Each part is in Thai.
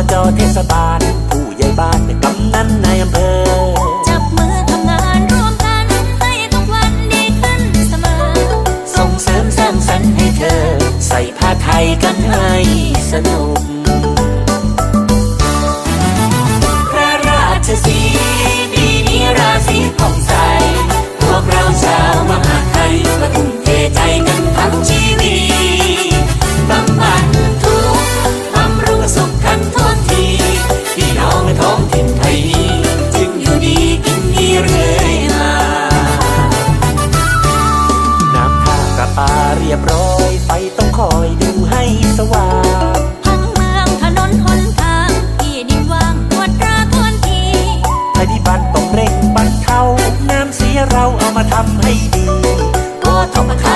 my dog is about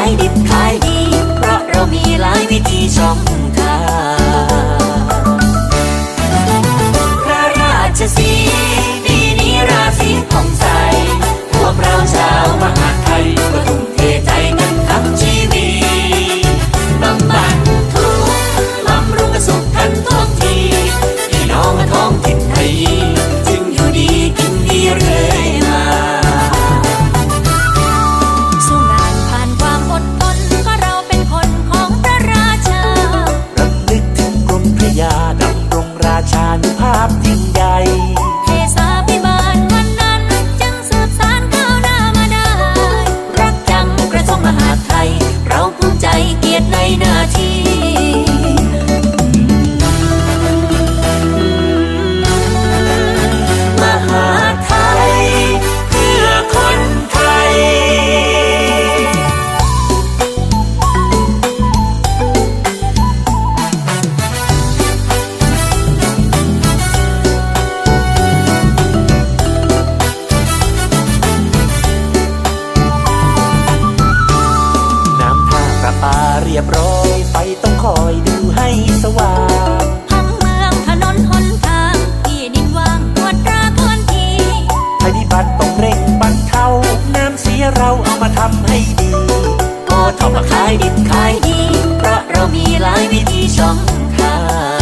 ขายดิบขายดี เพราะเรามีหลายวิธีช่องทาง รียบร้อย ไฟต้องคอยดูให้สว่างห้งเมืองถนนหนทางที่ดินว่างตรวจตราพื้นที่ภัยพิบัติต้องเร่งบรรเทาน้ำเสียเราเอามาทำให้ดีก็ทำมาขายดินขายดี เพราะเรามีหลายวิธีช่องทาง